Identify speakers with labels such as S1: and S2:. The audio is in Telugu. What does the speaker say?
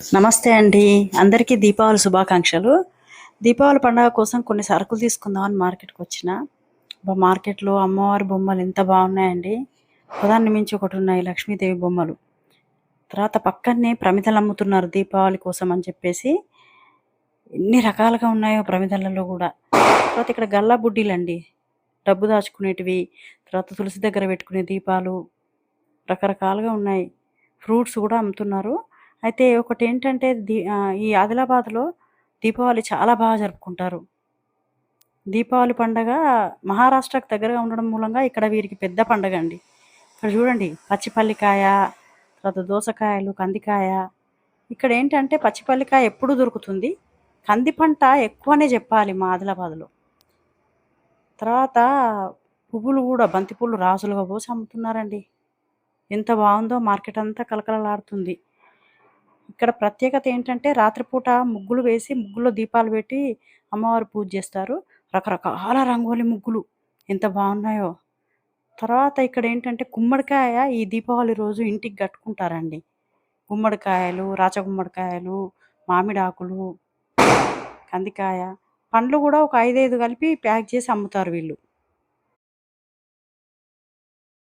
S1: నమస్తే అండి. అందరికీ దీపావళి శుభాకాంక్షలు. దీపావళి పండుగ కోసం కొన్ని సరుకులు తీసుకుందామని మార్కెట్కి వచ్చిన. మార్కెట్లో అమ్మవారి బొమ్మలు ఎంత బాగున్నాయండి. ఉదాహరణ మించి ఒకటి ఉన్నాయి లక్ష్మీదేవి బొమ్మలు. తర్వాత పక్కనే ప్రమిదలు అమ్ముతున్నారు దీపావళి కోసం అని చెప్పేసి. ఎన్ని రకాలుగా ఉన్నాయో ప్రమిదలలో కూడా. తర్వాత ఇక్కడ గల్లా బుడ్డీలు అండి డబ్బు దాచుకునేటివి తర్వాత తులసి దగ్గర పెట్టుకునే దీపాలు రకరకాలుగా ఉన్నాయి. ఫ్రూట్స్ కూడా అమ్ముతున్నారు. అయితే ఒకటి ఏంటంటే దీ ఈ ఆదిలాబాద్లో దీపావళి చాలా బాగా జరుపుకుంటారు. దీపావళి పండగ మహారాష్ట్రకు దగ్గరగా ఉండడం మూలంగా ఇక్కడ వీరికి పెద్ద పండగ అండి. ఇక్కడ చూడండి పచ్చిపల్లికాయ తర్వాత దోసకాయలు కందికాయ. ఇక్కడ ఏంటంటే పచ్చిపల్లికాయ ఎప్పుడు దొరుకుతుంది? కంది పంట ఎక్కువనే చెప్పాలి మా ఆదిలాబాద్లో. తర్వాత పువ్వులు కూడా బంతి పువ్వులు రాసులుగా పోసి అమ్ముతున్నారండి. ఎంత బాగుందో మార్కెట్ అంతా కలకలలాడుతుంది ఇక్కడ ప్రత్యేకత ఏంటంటే రాత్రిపూట ముగ్గులు వేసి ముగ్గులో దీపాలు పెట్టి అమ్మవారు పూజ చేస్తారు. రకరకాల రంగోలి ముగ్గులు. ఎంత బాగున్నాయో. తర్వాత ఇక్కడ ఏంటంటే గుమ్మడికాయ ఈ దీపావళి రోజు ఇంటికి కట్టుకుంటారండి. గుమ్మడికాయలు రాచగుమ్మడికాయలు మామిడాకులు మామిడి ఆకులు కందికాయ పండ్లు కూడా ఒక ఐదైదు కలిపి ప్యాక్ చేసి అమ్ముతారు వీళ్ళు.